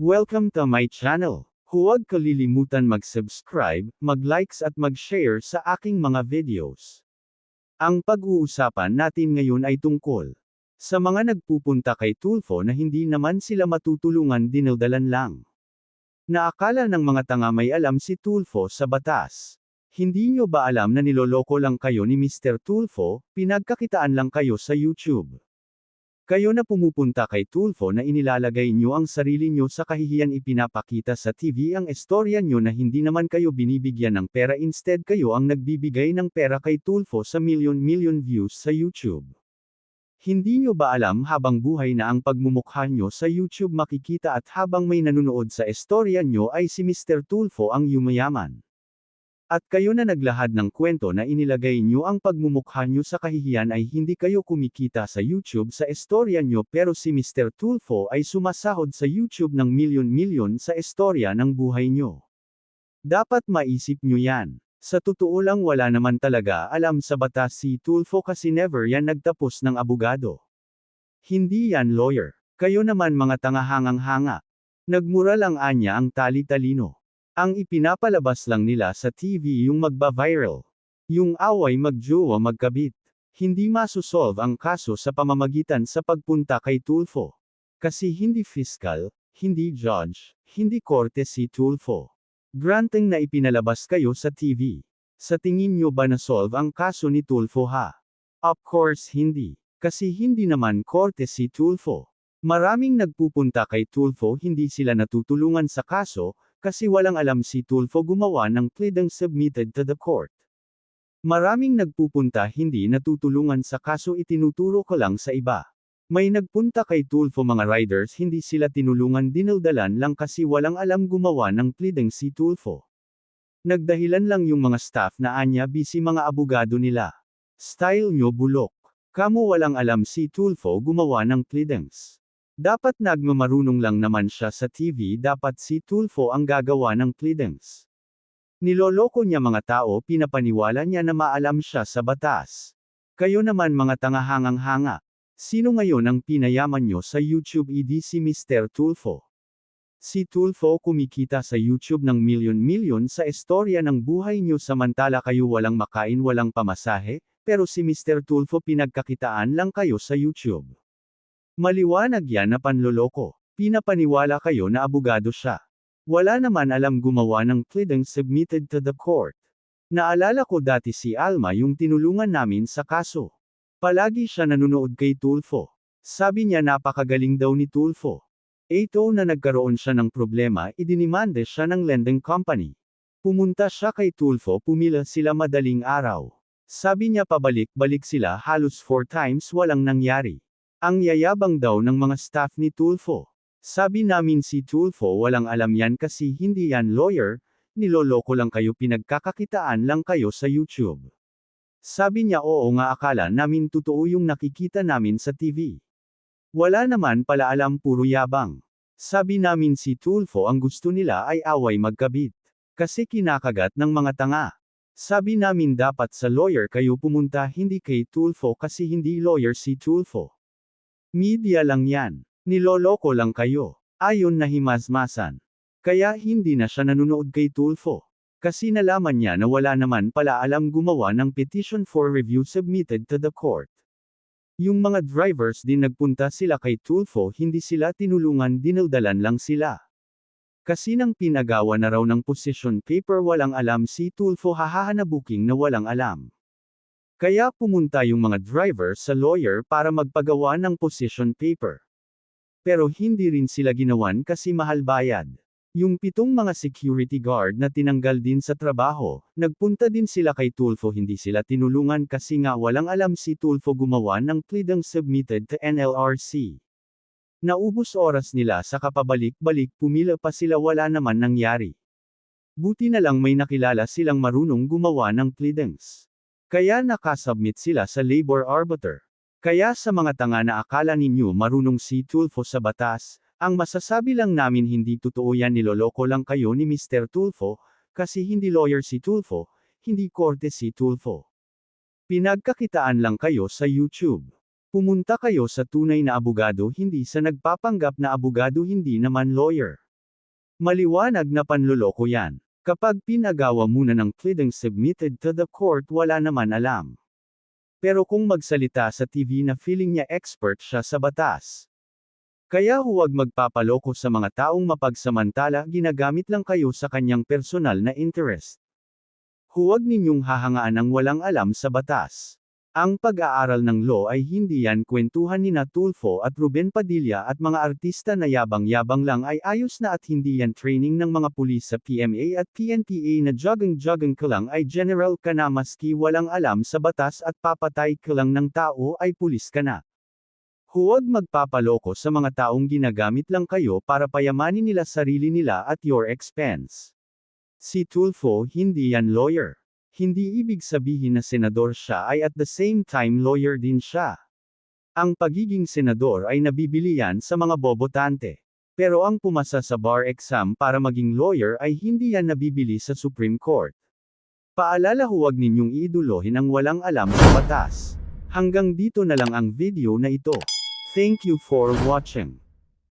Welcome to my channel. Huwag kalilimutan mag-subscribe, mag-likes at mag-share sa aking mga videos. Ang pag-uusapan natin ngayon ay tungkol sa mga nagpupunta kay Tulfo na hindi naman sila matutulungan dinildalan lang. Naakala ng mga tanga may alam si Tulfo sa batas. Hindi nyo ba alam na niloloko lang kayo ni Mr. Tulfo, pinagkakitaan lang kayo sa YouTube? Kayo na pumupunta kay Tulfo na inilalagay nyo ang sarili nyo sa kahihiyan ipinapakita sa TV ang estorya nyo na hindi naman kayo binibigyan ng pera instead kayo ang nagbibigay ng pera kay Tulfo sa million-million views sa YouTube. Hindi nyo ba alam habang buhay na ang pagmumukha nyo sa YouTube makikita at habang may nanonood sa estorya nyo ay si Mr. Tulfo ang yumayaman? At kayo na naglahad ng kwento na inilagay nyo ang pagmumukha nyo sa kahihiyan ay hindi kayo kumikita sa YouTube sa estorya nyo pero si Mr. Tulfo ay sumasahod sa YouTube ng milyon-milyon sa estorya ng buhay nyo. Dapat maisip nyo yan. Sa totoo lang wala naman talaga alam sa batas si Tulfo kasi never yan nagtapos ng abogado. Hindi yan lawyer. Kayo naman mga tangahangang-hanga. Nagmura lang anya ang tali-talino. Ang ipinapalabas lang nila sa TV yung magba-viral. Yung away magjowa magkabit. Hindi masusolve ang kaso sa pamamagitan sa pagpunta kay Tulfo. Kasi hindi fiscal, hindi judge, hindi korte si Tulfo. Granting na ipinalabas kayo sa TV. Sa tingin nyo ba na-solve ang kaso ni Tulfo ha? Of course hindi. Kasi hindi naman korte si Tulfo. Maraming nagpupunta kay Tulfo hindi sila natutulungan sa kaso, kasi walang alam si Tulfo gumawa ng pleading submitted to the court. Maraming nagpupunta hindi natutulungan sa kaso itinuturo ko lang sa iba. May nagpunta kay Tulfo mga riders hindi sila tinulungan dinildalan lang kasi walang alam gumawa ng pleading si Tulfo. Nagdahilan lang yung mga staff na anya busy mga abogado nila. Style nyo bulok. Kamu walang alam si Tulfo gumawa ng pleadings. Dapat nagmamarunong lang naman siya sa TV dapat si Tulfo ang gagawa ng pleadings. Niloloko niya mga tao pinapaniwala niya na maalam siya sa batas. Kayo naman mga tangahangang-hanga. Sino ngayon ang pinayaman nyo sa YouTube edi si Mr. Tulfo? Si Tulfo kumikita sa YouTube ng milyon-milyon sa istorya ng buhay nyo samantala kayo walang makain walang pamasahe, pero si Mr. Tulfo pinagkakitaan lang kayo sa YouTube. Maliwanag yan na panloloko. Pinapaniwala kayo na abogado siya. Wala naman alam gumawa ng pleading submitted to the court. Naalala ko dati si Alma yung tinulungan namin sa kaso. Palagi siya nanonood kay Tulfo. Sabi niya napakagaling daw ni Tulfo. Ito na nagkaroon siya ng problema idinimande siya ng lending company. Pumunta siya kay Tulfo pumila sila madaling araw. Sabi niya pabalik-balik sila halos four times walang nangyari. Ang yayabang daw ng mga staff ni Tulfo. Sabi namin si Tulfo walang alam yan kasi hindi yan lawyer, niloloko lang kayo pinagkakakitaan lang kayo sa YouTube. Sabi niya oo nga akala namin totoo yung nakikita namin sa TV. Wala naman pala alam puro yabang. Sabi namin si Tulfo ang gusto nila ay away magkabit. Kasi kinakagat ng mga tanga. Sabi namin dapat sa lawyer kayo pumunta hindi kay Tulfo kasi hindi lawyer si Tulfo. Media lang yan. Niloloko lang kayo. Ayon na himasmasan. Kaya hindi na siya nanonood kay Tulfo. Kasi nalaman niya na wala naman pala alam gumawa ng petition for review submitted to the court. Yung mga drivers din nagpunta sila kay Tulfo hindi sila tinulungan dinildalan lang sila. Kasi nang pinagawa na raw ng position paper walang alam si Tulfo hahahanabuking na walang alam. Kaya pumunta yung mga driver sa lawyer para magpagawa ng position paper. Pero hindi rin sila ginawan kasi mahal bayad. Yung pitong mga security guard na tinanggal din sa trabaho, nagpunta din sila kay Tulfo hindi sila tinulungan kasi nga walang alam si Tulfo gumawa ng pleading submitted to NLRC. Naubos oras nila sa kapabalik-balik pumila pa sila wala naman nangyari. Buti na lang may nakilala silang marunong gumawa ng pleadings. Kaya nakasubmit sila sa labor arbiter. Kaya sa mga tanga na akala ninyo marunong si Tulfo sa batas, ang masasabi lang namin hindi totoo yan niloloko lang kayo ni Mr. Tulfo, kasi hindi lawyer si Tulfo, hindi korte si Tulfo. Pinagkakitaan lang kayo sa YouTube. Pumunta kayo sa tunay na abogado hindi sa nagpapanggap na abogado hindi naman lawyer. Maliwanag na panloloko yan. Kapag pinagawa muna ng pleading submitted to the court wala naman alam. Pero kung magsalita sa TV na feeling niya expert siya sa batas. Kaya huwag magpapaloko sa mga taong mapagsamantala ginagamit lang kayo sa kanyang personal na interest. Huwag ninyong hahangaan ang walang alam sa batas. Ang pag-aaral ng law ay hindi yan kwentuhan ni Tulfo at Ruben Padilla at mga artista na yabang-yabang lang ay ayos na at hindi yan training ng mga pulis sa PMA at PNPA na jogging-jogging ka lang ay general ka na maski walang alam sa batas at papatay ka lang ng tao ay pulis ka na. Huwag magpapaloko sa mga taong ginagamit lang kayo para payamanin nila sarili nila at your expense. Si Tulfo hindi yan lawyer. Hindi ibig sabihin na senador siya ay at the same time lawyer din siya. Ang pagiging senador ay nabibili yan sa mga bobotante. Pero ang pumasa sa bar exam para maging lawyer ay hindi yan nabibili sa Supreme Court. Paalala huwag ninyong iidolohin ang walang alam sa batas. Hanggang dito na lang ang video na ito. Thank you for watching.